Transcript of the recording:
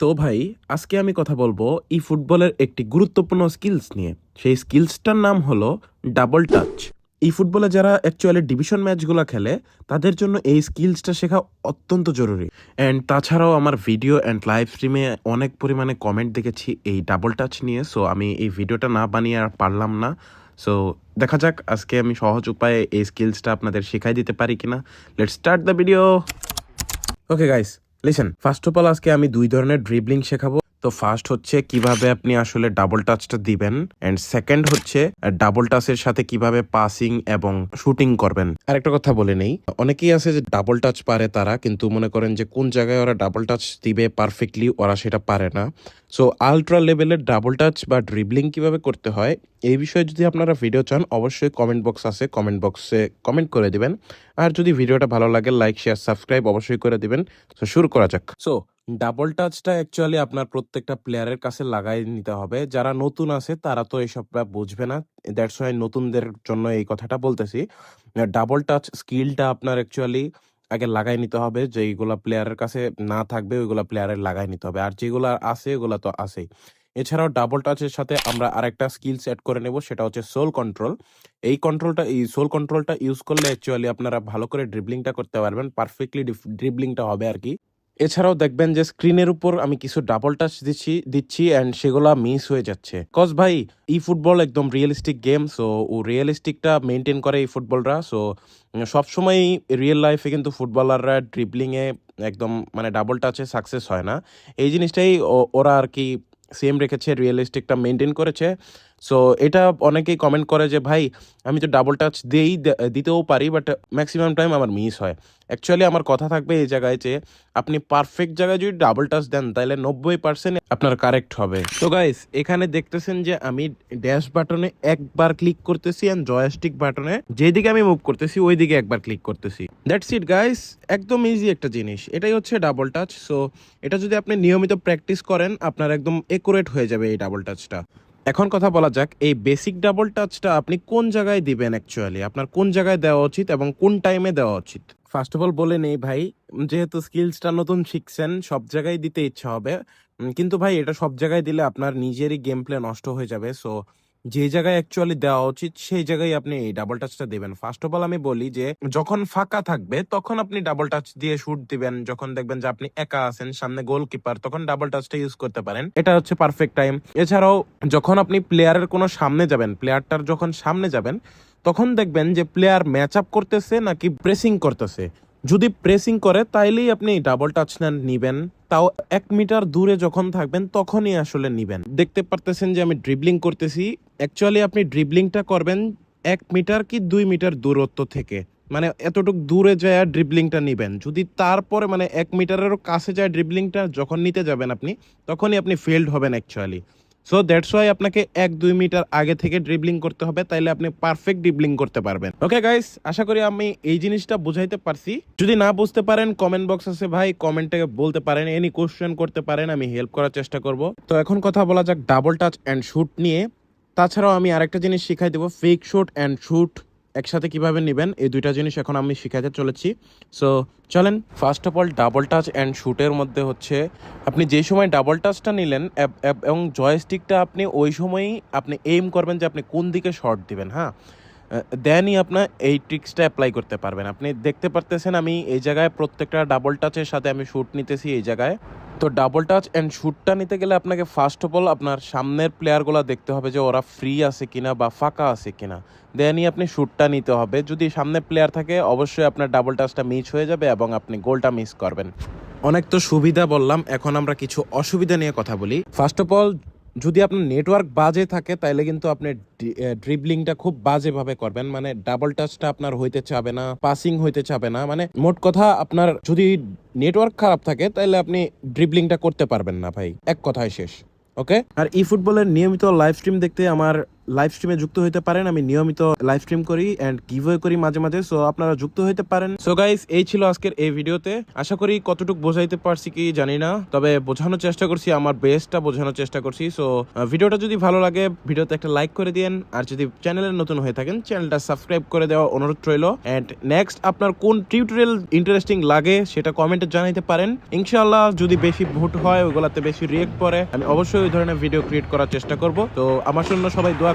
তো ভাই, আজকে আমি কথা বলব ই ফুটবলের একটি গুরুত্বপূর্ণ স্কিলস নিয়ে। সেই স্কিলসটার নাম হলো ডাবল টাচ এই ফুটবলে যারা অ্যাকচুয়ালি ডিভিশন ম্যাচগুলো খেলে, তাদের জন্য এই স্কিলসটা শেখা অত্যন্ত জরুরি। অ্যান্ড তাছাড়াও আমার ভিডিও অ্যান্ড লাইভ স্ট্রিমে অনেক পরিমাণে কমেন্ট দেখেছি এই ডাবল টাচ নিয়ে সো আমি এই ভিডিওটা না বানিয়ে আর পারলাম না। সো দেখা যাক, আজকে আমি সহজ উপায়ে এই স্কিলসটা আপনাদের শেখাই দিতে পারি কিনা। Let start the video okay guys listen first of all আজকে আমি দুই ধরনের ড্রিবলিং শেখাবো। তো ফার্স্ট হচ্ছে কীভাবে আপনি আসলে ডাবল টাচটা দিবেন এন্ড সেকেন্ড হচ্ছে ডাবল টাচের সাথে কীভাবে পাসিং এবং শুটিং করবেন। আরেকটা কথা বলে নেই, অনেকেই আছে যে ডাবল টাচ পারে তারা, কিন্তু মনে করেন যে কোন জায়গায় ওরা ডাবল টাচ দিবে পারফেক্টলি ওরা সেটা পারে না। সো আলট্রা লেভেলের ডাবল টাচ বা ড্রিবলিং কীভাবে করতে হয়, এই বিষয়ে যদি আপনারা ভিডিও চান, অবশ্যই কমেন্ট বক্স আছে কমেন্ট বক্সে কমেন্ট করে দিবেন। আর যদি ভিডিওটা ভালো লাগে লাইক শেয়ার সাবস্ক্রাইব অবশ্যই করে দিবেন। তো শুরু করা যাক। সো ডাবল টাচটা অ্যাকচুয়ালি আপনার প্রত্যেকটা প্লেয়ারের কাছে লাগাই নিতে হবে। যারা নতুন আছে, তারা তো এইসবটা বুঝবে না। দ্যাটস ওয়াই নতুনদের জন্য এই কথাটা বলতেছি। ডাবল টাচ স্কিলটা আপনার অ্যাকচুয়ালি আগে লাগাই নিতে হবে। যেইগুলা প্লেয়ারের কাছে না থাকবে, ওইগুলা প্লেয়ারের লাগাই নিতে হবে। আর যেগুলা আছে, ওগুলা তো আছেই। এছাড়াও ডাবল টাচের সাথে আমরা আরেকটা স্কিলস অ্যাড করে নেব, সেটা হচ্ছে সোল কন্ট্রোল এই কন্ট্রোলটা এই সোল কন্ট্রোলটা ইউজ করলে অ্যাকচুয়ালি আপনারা ভালো করে ড্রিবলিংটা করতে পারবেন। পারফেক্টলি ড্রিবলিংটা হবে আর কি। এছাড়াও দেখবেন যে স্ক্রিনের উপর আমি কিছু ডাবল টাচ দিচ্ছি দিচ্ছি অ্যান্ড সেগুলা মিস হয়ে যাচ্ছে। কজ ভাই ই ফুটবল একদম রিয়েলিস্টিক গেম সো ও রিয়েলিস্টিকটা মেনটেন করে এই ফুটবলরা সো সবসময় রিয়েল লাইফে কিন্তু ফুটবলাররা ড্রিবলিংয়ে একদম মানে ডাবল টাচে সাকসেস হয় না। এই জিনিসটাই ওরা আর কি সেম রেখেছে রিয়েলিস্টিকটা মেনটেন করেছে। সো এটা অনেকেই কমেন্ট করে যে, ভাই, আমি তো ডাবল টাচ দিয়েই দিতেও পারি বাট ম্যাক্সিমাম টাইম আমার মিস হয়। অ্যাকচুয়ালি আমার কথা থাকবে এই জায়গায় যে, আপনি পারফেক্ট জায়গায় যদি ডাবল টাচ দেন, তাহলে নব্বই পার্সেন্ট আপনার কারেক্ট হবে। তো গাইস এখানে দেখতেছেন যে, আমি ড্যাশ বাটনে একবার ক্লিক করতেছি অ্যান্ড জয়স্টিক বাটনে যেদিকে আমি মুভ করতেছি ওই দিকে একবার ক্লিক করতেছি। দ্যাটস ইট গাইস একদম ইজি একটা জিনিস। এটাই হচ্ছে ডাবল টাচ সো এটা যদি আপনি নিয়মিত প্র্যাকটিস করেন, আপনার একদম একুরেট হয়ে যাবে এই ডাবল টাচটা এখন কথা বলা যাক, এই বেসিক ডাবল টাচটা আপনি কোন জায়গায় দিবেন অ্যাকচুয়ালি আপনার কোন জায়গায় দেওয়া উচিত এবং কোন টাইমে দেওয়া উচিত? ফার্স্ট অফ অল বলে নেই ভাই, যেহেতু স্কিলসটা নতুন শিখছেন, সব জায়গায় দিতে ইচ্ছা হবে। কিন্তু ভাই, এটা সব জায়গায় দিলে আপনার নিজেরই গেম প্লে নষ্ট হয়ে যাবে। সো যে জায়গায় অ্যাকচুয়ালি দেওয়া উচিত, সেই জায়গায় আপনি এই ডাবল টাচটা দিবেন। ফার্স্ট অফ অল আমি বলি যে, যখন ফাঁকা থাকবে, তখন আপনি ডাবল টাচ দিয়ে শুট দিবেন। যখন দেখবেন যে আপনি একা আছেন, সামনে গোলকিপার তখন ডাবল টাচটা ইউজ করতে পারেন। এটা হচ্ছে পারফেক্ট টাইম এছাড়াও, যখন আপনি প্লেয়ারের কোনো সামনে যাবেন প্লেয়ারটার যখন সামনে যাবেন, তখন দেখবেন যে প্লেয়ার ম্যাচ আপ করতেছে নাকি প্রেসিং করতেছে। যদি প্রেসিং করে, তাইলেই আপনি ডাবল টাচ নিবেন। তাও এক মিটার দূরে যখন থাকবেন, তখনই আসলে নিবেন। দেখতে পারতেছেন যে আমি ড্রিবলিং করতেছি। অ্যাকচুয়ালি আপনি ড্রিবলিংটা করবেন এক মিটার কি দুই মিটার দূরত্ব থেকে। মানে এতটুকু দূরে যায় ড্রিবলিংটা নিবেন। যদি তারপরে মানে এক মিটারেরও কাছে যায় ড্রিবলিংটা যখন নিতে যাবেন আপনি, তখনই আপনি ফেল্ড হবেন অ্যাকচুয়ালি সো দ্যাটস ওয়াই আপনাকে এক, দুই মিটার আগে থেকে ড্রিবলিং করতে হবে, তাইলে আপনি পারফেক্ট ড্রিবলিং করতে পারবেন। ওকে গাইস আশা করি আমি এই জিনিসটা বুঝাইতে পারছি। যদি না বুঝতে পারেন কমেন্ট বক্স আছে ভাই কমেন্টে বলতে পারেন এনি কোশ্চেন করতে পারেন, আমি হেল্প করার চেষ্টা করব। তো এখন কথা বলা যাক ডাবল টাচ অ্যান্ড শুট নিয়ে। তাছাড়াও আমি আরেকটা জিনিস শিখাই দেবো ফেক শুট অ্যান্ড শুট একসাথে কীভাবে নেবেন, এই দুইটা জিনিস এখন আমি শিখাতে চলেছি। সো চলেন। First of all double touch and শুটের মধ্যে হচ্ছে, আপনি যে সময় ডাবল টাচটা নিলেন, এব- জয়স্টিকটা আপনি ওই সময়ই আপনি এইম করবেন যে আপনি কোন দিকে শর্ট দিবেন হ্যাঁ? দেনই আপনার এই ট্রিক্সটা অ্যাপ্লাই করতে পারবেন। আপনি দেখতে পারতেছেন আমি এই জায়গায় প্রত্যেকটা ডাবল টাচের সাথে আমি শ্যুট নিতেছি এই জায়গায়। তো ডাবল টাচ অ্যান্ড শ্যুটটা নিতে গেলে আপনাকে ফার্স্ট অফ অল আপনার সামনের প্লেয়ারগুলো দেখতে হবে যে ওরা ফ্রি আছে কিনা বা ফাঁকা আছে কিনা। দেনই আপনি শ্যুটটা নিতে হবে। যদি সামনে প্লেয়ার থাকে, অবশ্যই আপনার ডাবল টাচটা মিস হয়ে যাবে এবং আপনি গোলটা মিস করবেন। অনেক তো সুবিধা বললাম, এখন আমরা কিছু অসুবিধা নিয়ে কথা বলি। ফার্স্ট অফ অল যদি আপনার নেটওয়ার্ক বাজে থাকে তাহলে কিন্তু আপনি ড্রিবলিংটা খুব বাজেভাবে করবেন। মানে ডাবল টাচটা আপনার হইতে চাবে না পাসিং হইতে চাবে না। মানে মোট কথা, আপনার যদি নেটওয়ার্ক খারাপ থাকে তাহলে আপনি ড্রিবলিংটা করতে পারবেন না ভাই। এক কথায় শেষ ওকে আর ই ফুটবলের নিয়মিত লাইভ স্ট্রিম দেখতে আমার লাইভ স্ট্রিমে যুক্ত হতে পারেন, আমি নিয়মিত লাইভ স্ট্রিম করি এন্ড গিভওয়ে করি মাঝে মাঝে সো আপনারা যুক্ত হতে পারেন। সো গাইস এই ছিল আজকের এই ভিডিওতে। আশা করি কতটুকু বোঝাইতে পারছি কি জানি না, তবে বোঝানোর চেষ্টা করছি, আমার বেস্টটা বোঝানোর চেষ্টা করছি। সো ভিডিওটা যদি ভালো লাগে, ভিডিওতে একটা লাইক করে দিয়েন। আর যদি চ্যানেলে নতুন হয়ে থাকেন চ্যানেলটা সাবস্ক্রাইব করে দেওয়া অনুরোধ রইল। এন্ড নেক্সট আপনার কোন টিউটোরিয়াল ইন্টারেস্টিং লাগে, সেটা কমেন্টে জানাইতে পারেন। ইনশাআল্লাহ যদি বেশি ভোট হয় ওগুলাতে বেশি রিয়েক্ট পরে আমি অবশ্যই ওই ধরনের ভিডিও ক্রিয়েট করার চেষ্টা করব। তো আমার জন্য সবাই দোয়া